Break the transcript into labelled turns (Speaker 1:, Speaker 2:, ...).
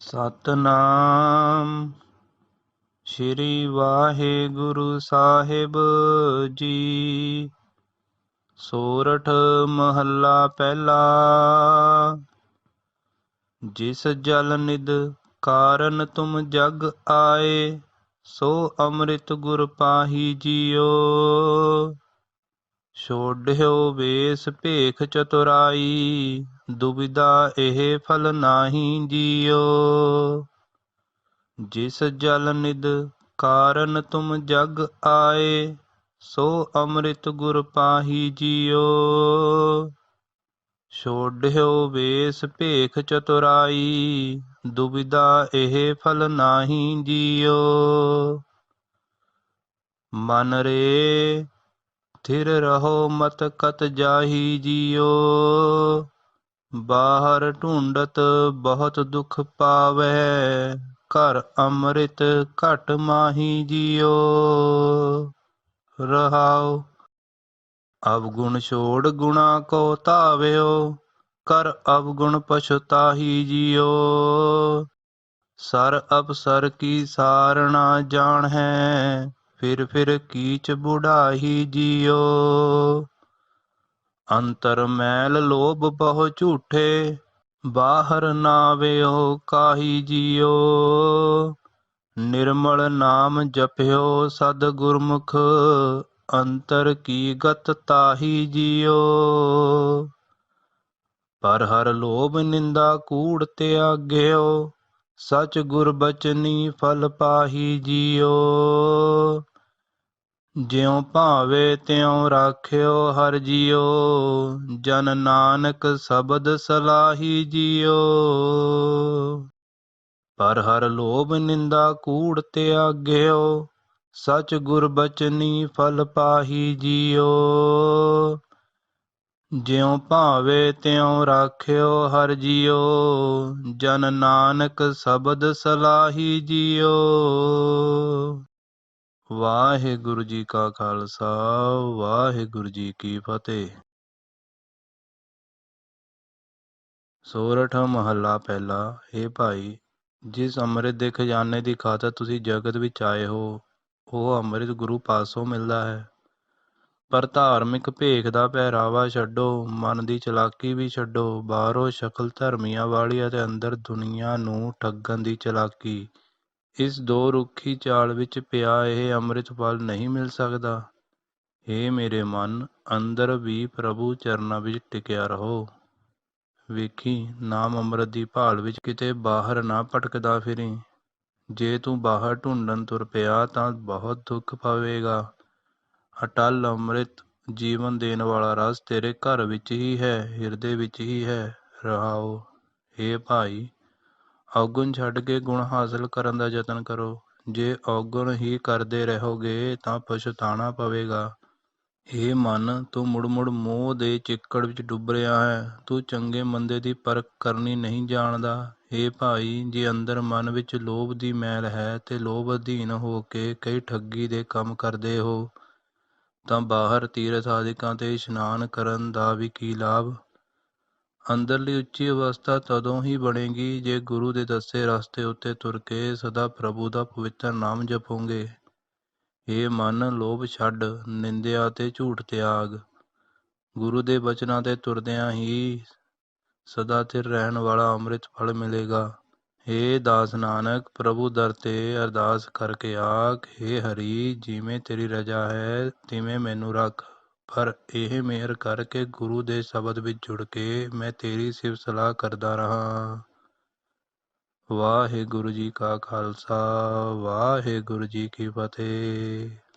Speaker 1: ਸਤਨਾਮ। ਸ੍ਰੀ ਵਾਹਿਗੁਰੂ ਸਾਹਿਬ ਜੀ। ਸੋਰਠ ਮਹੱਲਾ ਪਹਿਲਾ। ਜਿਸ ਜਲ ਨਿਦ ਕਾਰਨ ਤੁਮ ਜਗ ਆਏ, ਸੋ ਅੰਮ੍ਰਿਤ ਗੁਰ ਪਾਹੀ ਜੀਓ। ਛੋੜਿਓ ਵੇਸ ਭੇਖ ਚਤੁਰਾਈ ਦੁਬਿਦਾ ਇਹ ਫਲ ਨਾਹੀ ਜੀਓ। ਜਿਸ ਜਲ ਨਿਦ ਕਾਰਨ ਤੁਮ ਜਗ ਆਏ, ਸੋ ਅੰਮ੍ਰਿਤ ਗੁਰ ਪਾਹੀ ਜੀਓ। ਛੋੜਿਓ ਵੇਸ ਭੇਖ ਚਤੁਰਾਈ ਦੁਬਿਦਾ ਇਹ ਫਲ ਨਾਹੀ ਜੀਓ। ਮਨ ਰੇ ਥਿਰ ਰਹੋ ਮਤ ਕਤ ਜਾਹੀ ਜੀਓ। ਬਾਹਰ ਢੂੰਡਤ ਬਹੁਤ ਦੁਖ ਪਾਵੈ, ਘਰ ਅੰਮ੍ਰਿਤ ਘਟ ਮਾਹੀ ਜੀਓ। ਰਹਾਉ ਅਵਗੁਣ ਛੋੜ ਗੁਣਾ ਕੋ ਧਾਵਿਓ, ਕਰ ਅਵਗੁਣ ਪਛਤਾਹੀ ਜਿਓ। ਸਰ ਅਪਸਰ ਕੀ ਸਾਰਣਾ ਜਾਣ ਹੈ ਫਿਰ ਫਿਰ ਕੀਚ ਬੁਢਾਹੀ ਜੀਓ। ਅੰਤਰ ਮੈਲ ਲੋਭ ਬਹੁ ਝੂਠੇ, ਬਾਹਰ ਨਾਵਿਓ ਕਾਹੀ ਜੀਓ। ਨਿਰਮਲ ਨਾਮ ਜਪਿਓ ਸਦ ਗੁਰਮੁਖ ਅੰਤਰ ਕੀ ਗਤ ਤਾਹੀ ਜੀਓ। ਪਰ ਹਰ ਲੋਭ ਨਿੰਦਾ ਕੂੜ ਤੇ ਤਿਆਗਿਓ ਸਚ ਗੁਰ ਬਚਨੀ ਫਲ ਪਾਹੀ ਜੀਓ। ਜਿਉ ਭਾਵੇ ਤਿਉ ਰਾਖਿਓ ਹਰ ਜੀਓ, ਜਨ ਨਾਨਕ ਸ਼ਬਦ ਸਲਾਹੀ ਜੀਓ। ਪਰ ਹਰ ਲੋਭ ਨਿੰਦਾ ਕੂੜ ਤਿਆਗਿਓ ਸਚ ਗੁਰ ਬਚਨੀ ਫਲ ਪਾਹੀ ਜੀਓ। ਜਿਉ ਭਾਵੇ ਤਿਉ ਰਾਖਿਓ ਹਰ ਜੀਓ, ਜਨ ਨਾਨਕ ਸ਼ਬਦ ਸਲਾਹੀ ਜੀਓ। ਵਾਹਿਗੁਰੂ ਜੀ ਕਾ ਖਾਲਸਾ, ਵਾਹਿਗੁਰੂ ਜੀ ਕੀ ਫਤਿਹ। ਸੋਰਠ ਮਹੱਲਾ ਪਹਿਲਾ हे ਭਾਈ, ਜਿਸ ਅੰਮ੍ਰਿਤ ਦੇ ਖਜ਼ਾਨੇ ਦੀ ਖਾਤਰ ਤੁਸੀਂ ਜਗਤ ਵਿੱਚ ਆਏ ਹੋ, ਉਹ ਅੰਮ੍ਰਿਤ ਗੁਰੂ ਪਾਸੋਂ ਮਿਲਦਾ ਹੈ। ਪਰ ਧਾਰਮਿਕ ਭੇਖ ਦਾ ਪਹਿਰਾਵਾ ਛੱਡੋ, ਮਨ ਦੀ ਚਲਾਕੀ ਵੀ ਛੱਡੋ, ਬਾਹਰੋਂ ਸ਼ਕਲ ਧਰਮੀਆਂ ਵਾਲੀ ਅਤੇ ਅੰਦਰ ਦੁਨੀਆ ਨੂੰ ਠੱਗਣ ਦੀ ਚਲਾਕੀ। ਇਸ ਦੋ ਰੁੱਖੀ ਚਾਲ ਵਿੱਚ ਪਿਆ ਇਹ ਅੰਮ੍ਰਿਤ ਫਲ ਨਹੀਂ ਮਿਲ ਸਕਦਾ। ਏ ਮੇਰੇ ਮਨ, ਅੰਦਰ ਵੀ ਪ੍ਰਭੂ ਚਰਨਾਂ ਵਿੱਚ ਟਿਕਿਆ ਰਹੋ। ਵੇਖੀ, ਨਾਮ ਅੰਮ੍ਰਿਤ ਦੀ ਭਾਲ ਵਿੱਚ ਕਿਤੇ ਬਾਹਰ ਨਾ ਭਟਕਦਾ ਫਿਰੀ। ਜੇ ਤੂੰ ਬਾਹਰ ਢੂੰਡਣ ਤੁਰ ਪਿਆ ਤਾਂ ਬਹੁਤ ਦੁੱਖ ਪਵੇਗਾ। ਅਟਲ ਅੰਮ੍ਰਿਤ ਜੀਵਨ ਦੇਣ ਵਾਲਾ ਰਸ ਤੇਰੇ ਘਰ ਵਿੱਚ ਹੀ ਹੈ, ਹਿਰਦੇ ਵਿੱਚ ਹੀ ਹੈ। ਰਹਾਓ ਏ ਭਾਈ ਔਗੁਣ ਛੱਡ ਕੇ ਗੁਣ ਹਾਸਲ ਕਰਨ ਦਾ ਯਤਨ ਕਰੋ। ਜੇ ਔਗੁਣ ਹੀ ਕਰਦੇ ਰਹੋਗੇ ਤਾਂ ਪਛਤਾਣਾ ਪਵੇਗਾ। ਇਹ ਮਨ, ਤੂੰ ਮੁੜ ਮੁੜ ਮੋਹ ਦੇ ਚਿੱਕੜ ਵਿੱਚ ਡੁੱਬ ਰਿਹਾ ਹੈ। ਤੂੰ ਚੰਗੇ ਮੰਦੇ ਦੀ ਪਰਖ ਕਰਨੀ ਨਹੀਂ ਜਾਣਦਾ। ਇਹ ਭਾਈ, ਜੇ ਅੰਦਰ ਮਨ ਵਿੱਚ ਲੋਭ ਦੀ ਮੈਲ ਹੈ ਤੇ ਲੋਭ ਅਧੀਨ ਹੋ ਕੇ ਕਈ ਠੱਗੀ ਦੇ ਕੰਮ ਕਰਦੇ ਹੋ, ਤਾਂ ਬਾਹਰ ਤੀਰਥ ਆਦਿਕਾਂ ਤੇ ਇਸ਼ਨਾਨ ਕਰਨ ਦਾ ਵੀ ਕੀ ਲਾਭ? ਅੰਦਰਲੀ ਉੱਚੀ ਅਵਸਥਾ ਤਦੋਂ ਹੀ ਬਣੇਗੀ ਜੇ ਗੁਰੂ ਦੇ ਦੱਸੇ ਰਸਤੇ ਉੱਤੇ ਤੁਰ ਕੇ ਸਦਾ ਪ੍ਰਭੂ ਦਾ ਪਵਿੱਤਰ ਨਾਮ ਜਪੋਗੇ। ਇਹ ਮਨ, ਲੋਭ ਛੱਡ, ਨਿੰਦਿਆ ਤੇ ਝੂਠ ਤਿਆਗ। ਗੁਰੂ ਦੇ ਬਚਨਾਂ ਤੇ ਤੁਰਦਿਆਂ ਹੀ ਸਦਾ ਥਿਰ ਰਹਿਣ ਵਾਲਾ ਅੰਮ੍ਰਿਤ ਫਲ ਮਿਲੇਗਾ। ਏ ਦਾਸ ਨਾਨਕ, ਪ੍ਰਭੂ ਦਰ ਤੇ ਅਰਦਾਸ ਕਰਕੇ ਆਖ। हे ਹਰੀ, ਜਿਵੇਂ ਤੇਰੀ ਰਜਾ ਹੈ, ਤਿਵੇਂ ਮੈਨੂੰ ਰੱਖ। ਪਰ ਇਹ ਮਿਹਰ ਕਰਕੇ ਗੁਰੂ ਦੇ ਸ਼ਬਦ ਵਿੱਚ ਜੁੜ ਕੇ ਮੈਂ ਤੇਰੀ ਸਿਫਤ ਸਲਾਹ ਕਰਦਾ ਰਹਾ। ਵਾਹਿਗੁਰੂ ਜੀ ਕਾ ਖਾਲਸਾ, ਵਾਹਿਗੁਰੂ ਜੀ ਕੀ ਫਤਿਹ।